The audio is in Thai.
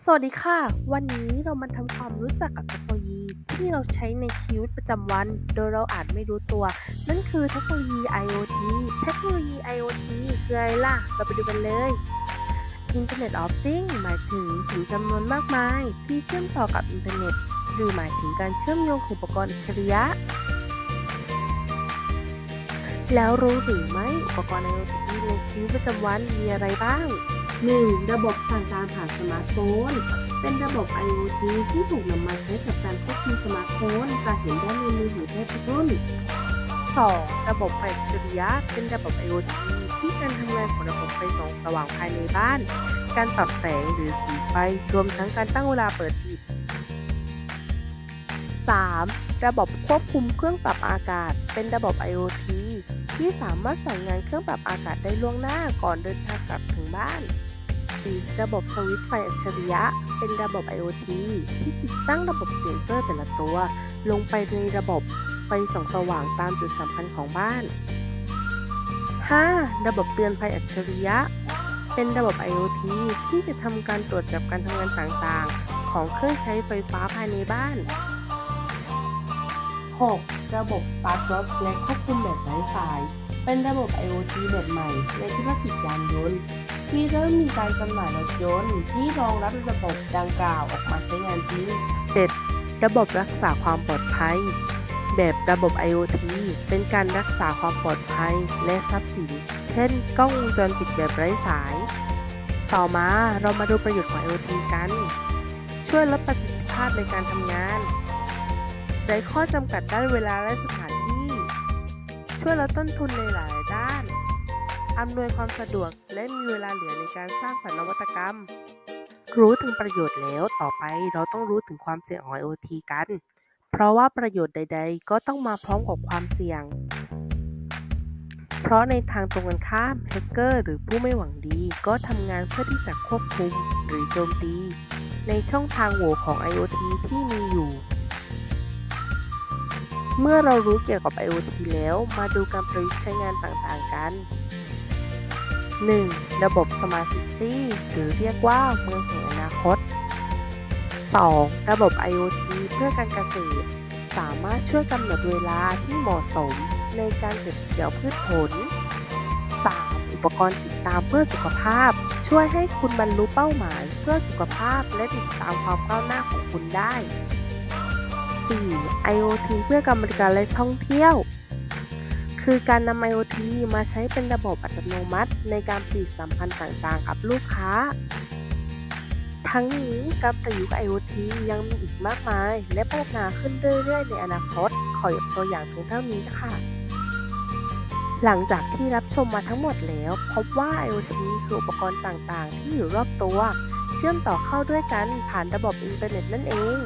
สวัสดีค่ะ วันนี้เรามาทำความรู้จักกับเทคโนโลยีที่เราใช้ในชีวิตประจำวัน โดยเราอาจไม่รู้ตัว นั่นคือเทคโนโลยี IoT เทคโนโลยี IoT คืออะไรล่ะ เราไปดูกันเลย Internet of Things หมายถึงสิ่งจำนวนมากมาย ที่เชื่อมต่อกับอินเทอร์เน็ต หรือหมายถึงการเชื่อมโยงของอุปกรณ์อัจฉริยะ แล้วรู้หรือไม่อุปกรณ์ IoT ในชีวิตประจำวันมีอะไรบ้าง 1. ระบบสั่งการผ่านสมาร์ทโฟน เป็นระบบ IoT ที่ถูกนำมาใช้กับการควบคุมสมาร์ทโฟนจะเห็นได้ในมือถือแทบทุกรุ่น 2. ระบบไฟฉริยะเป็นระบบ IoT ที่การทำงานของระบบไฟส่องสว่างภายในบ้าน การปรับแสงหรือสีไฟรวมทั้งการตั้งเวลาเปิดปิด 3. ระบบควบคุมเครื่องปรับอากาศ เป็นระบบ IoT ที่สามารถสั่งงานเครื่องปรับอากาศได้ล่วงหน้าก่อนเดินทางกลับถึงบ้าน 4. ระบบสวิตช์ไฟอัจฉริยะ เป็นระบบ IoT ที่ติดตั้งระบบเซ็นเซอร์แต่ละตัว ลงไปในระบบไฟส่องสว่างตามจุดสำคัญของบ้าน 5. ระบบเตือนภัยอัจฉริยะ เป็นระบบ IoT ที่จะทำการตรวจจับการทำงานต่างๆ ของเครื่องใช้ไฟฟ้าภายในบ้าน 6. ระบบ Smart Work และควบคุมแบบไร้สาย เป็นระบบ IoT แบบใหม่ในธุรกิจยานยนต์ ที่เริ่มมีการจำหน่ายรถยนต์ที่รองรับระบบดังกล่าวออกมาใช้งานจริง 7. ระบบรักษาความปลอดภัย แบบระบบ IoT เป็นการรักษาความปลอดภัยและทรัพย์สิน เช่น กล้องวงจรปิดแบบไร้สาย ต่อมาเรามาดูประโยชน์ของ IoT กัน ช่วยลดประสิทธิภาพในการทำงาน ไร้ข้อจำกัดด้านเวลาและสถานที่ ช่วยลดต้นทุนในหลายด้าน อำนวยความสะดวกและมีเวลาเหลือในการสร้างสรรค์นวัตกรรม รู้ถึงประโยชน์แล้วต่อไปเราต้องรู้ถึงความเสี่ยงของ IoT กัน เพราะว่าประโยชน์ใด ๆ ก็ต้องมาพร้อมกับความเสี่ยง เพราะในทางตรงกันข้ามแฮกเกอร์หรือผู้ไม่หวังดี ก็ทำงานเพื่อที่จะควบคุมหรือโจมตี ในช่องทางโหว่ของ IoT ที่มีอยู่ เมื่อเรารู้เกี่ยวกับ IoT แล้ว มาดูการประยุกต์ใช้งานต่างๆกัน 1. ระบบ Smart City หรือเรียกว่าเมืองแห่งอนาคต 2. ระบบ IoT เพื่อการเกษตร สามารถช่วยกำหนดเวลาที่เหมาะสมในการเก็บเกี่ยวพืชผล 3. อุปกรณ์ติดตามเพื่อสุขภาพ ช่วยให้คุณบรรลุเป้าหมายเพื่อสุขภาพและติดตามความก้าวหน้าของคุณได้ 4. IoT เพื่อการบริการและท่องเที่ยว คือการนำ IoT มาใช้เป็นระบบอัตโนมัติ ในการผลิตสัมพันธ์ต่างๆ กับลูกค้า ทั้งนี้การประยุกต์ IoT ยังมีอีกมากมาย และพัฒนาขึ้นเรื่อยๆ ในอนาคต ขอยกตัวอย่างเพียงเท่านี้ค่ะ หลังจากที่รับชมมาทั้งหมดแล้ว พบว่า IoT คืออุปกรณ์ต่างๆ ที่อยู่รอบตัว เชื่อมต่อเข้าด้วยกันผ่านระบบอินเทอร์เน็ตนั่นเอง